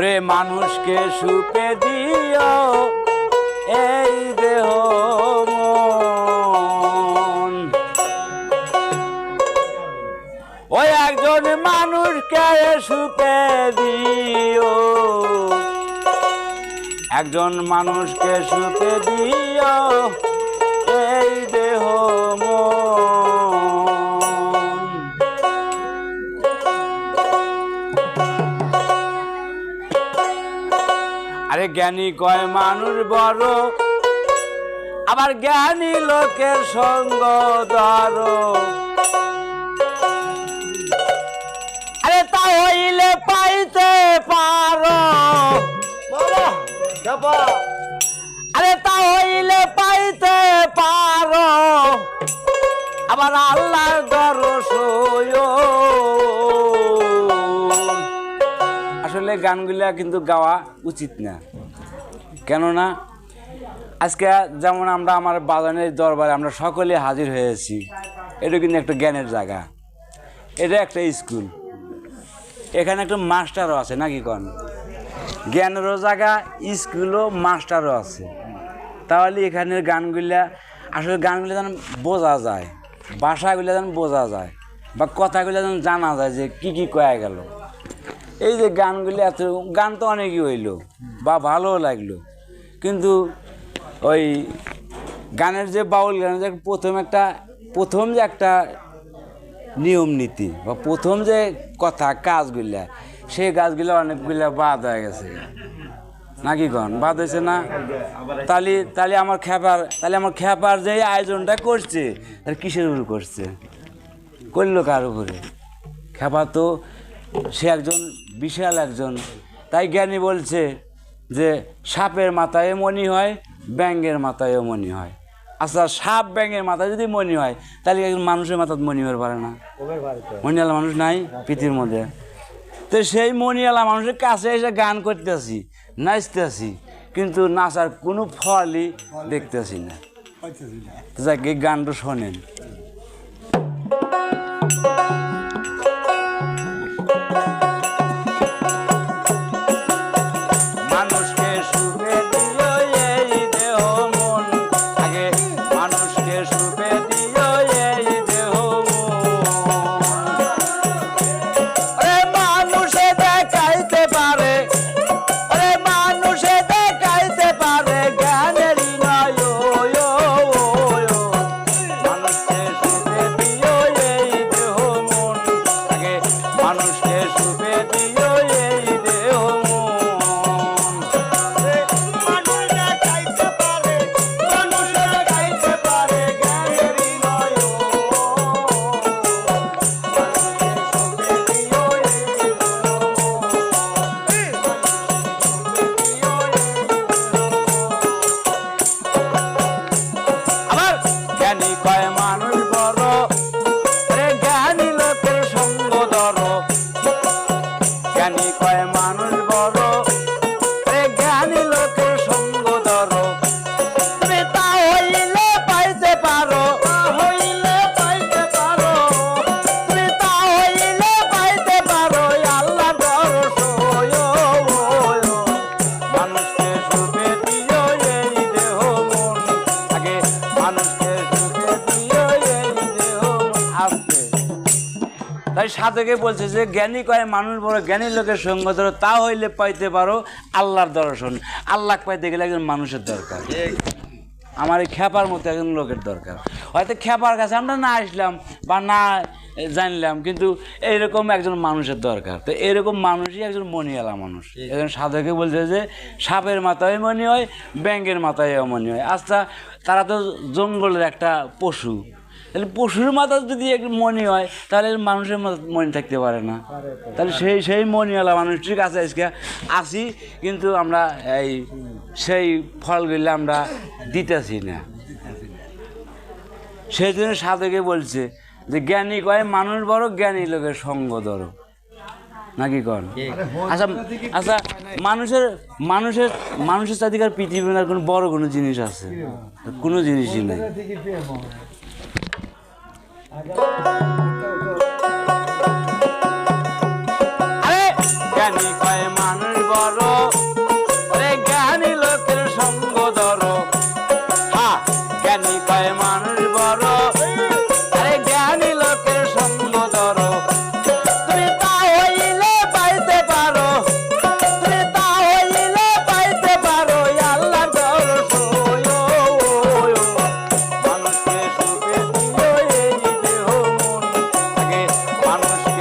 ওরে মানুষকে সুপে দিও, এই দেহ ওই একজন মানুষকে সুপে দিও, একজন মানুষকে সুপে দিও আরে জ্ঞানী কয় মানুষ বড় আবার জ্ঞানী লোকের সঙ্গ ধর। আরে তা হইলে পাইতে পারো। আরে তা হইলে পাইতে পারো। আবার আল্লাহর গানগুলা কিন্তু গাওয়া উচিত না। কেননা, আজকে যেমন আমরা আমার বাগানের দরবারে আমরা সকলে হাজির হয়েছি, এটা কিন্তু একটা জ্ঞানের জায়গা। এটা একটা স্কুল। এখানে একটা মাস্টারও আছে, নাকি কন? জ্ঞানেরও জায়গা, স্কুলও মাস্টারও আছে। তাহলে এখানের গানগুলা, আসলে গানগুলো যেন বোঝা যায়, ভাষাগুলো যেন বোঝা যায়, বা কথাগুলো যেন জানা যায় যে কি কি কয়া গেল। এই যে গানগুলি এত গান তো অনেকই হইল বা ভালোও লাগল। কিন্তু ওই গানের যে বাউল গানের যে প্রথম একটা, প্রথম যে একটা নিয়ম নীতি বা প্রথম যে কথা, কাজগুলা, সেই কাজগুলো অনেকগুলা বাদ হয়ে গেছে। নাকি কন? বাদ হয়েছে না? তাহলে তাহলে আমার খেপার তাহলে আমার খেপার যে আয়োজনটা করছে তাহলে কিসের উপর করছে? করল কার উপরে? খেপা তো সে একজন বিশাল একজন। তাই জ্ঞানী বলছে যে সাপের মাথায় মনি হয় ব্যাঙের মাথায়ও মনি হয়। আচ্ছা সাপ ব্যাঙের মাথায় যদি মনি হয় তাহলে একজন মানুষের মাথায় মনি হতে পারে না। মনিওয়ালা মানুষ নাই পৃথিবীর মধ্যে। তো সেই মনিওয়ালা মানুষের কাছে এসে গান করতেছি নাচতেছি কিন্তু নাচার কোনো ফলই দেখতেছি না। যাকে গানটা শোনেন। তাই সাধকে বলছে যে জ্ঞানী কয়, মানুষ বড় জ্ঞানী লোকের সঙ্গ ধরো, তা হইলে পাইতে পারো আল্লাহর দর্শন। আল্লাহ পাইতে গেলে একজন মানুষের দরকার। আমার এই খেপার মতো একজন লোকের দরকার। হয়তো খেপার কাছে আমরা না আসলাম বা না জানলাম, কিন্তু এইরকম একজন মানুষের দরকার। তো এরকম মানুষই একজন মনিয়ালা মানুষ। একজন সাধকে বলছে যে, সাপের মাথায় মনি হয়, ব্যাঙের মাথায় মনি হয়। আচ্ছা তারা তো জঙ্গলের একটা পশু। তাহলে পশুর মাথা যদি একটু মনি হয় তাহলে মানুষের মাথা মনি থাকতে পারে না। তাহলে সেই সেই মনিওয়ালা মানুষটির কাছে আজকে আসি কিন্তু আমরা এই সেই ফলগুলো আমরা দিতেছি না। সেই জন্য সাধকে বলছে যে জ্ঞানী কয় মানুষ বড় জ্ঞানী লোকের সঙ্গ ধরো। নাকি কন? আচ্ছা আচ্ছা মানুষের মানুষের মানুষের চারিকার পৃথিবীর কোনো বড় কোনো জিনিস আছে? কোনো জিনিসই নাই। আরে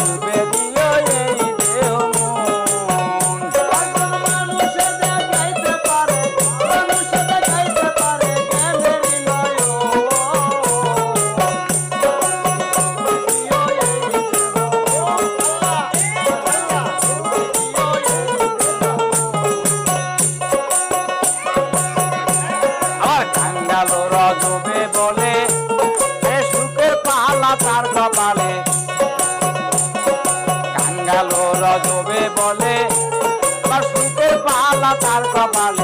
মানুষকে রজবে বলে। আমার সুখের পালা তার কপালে।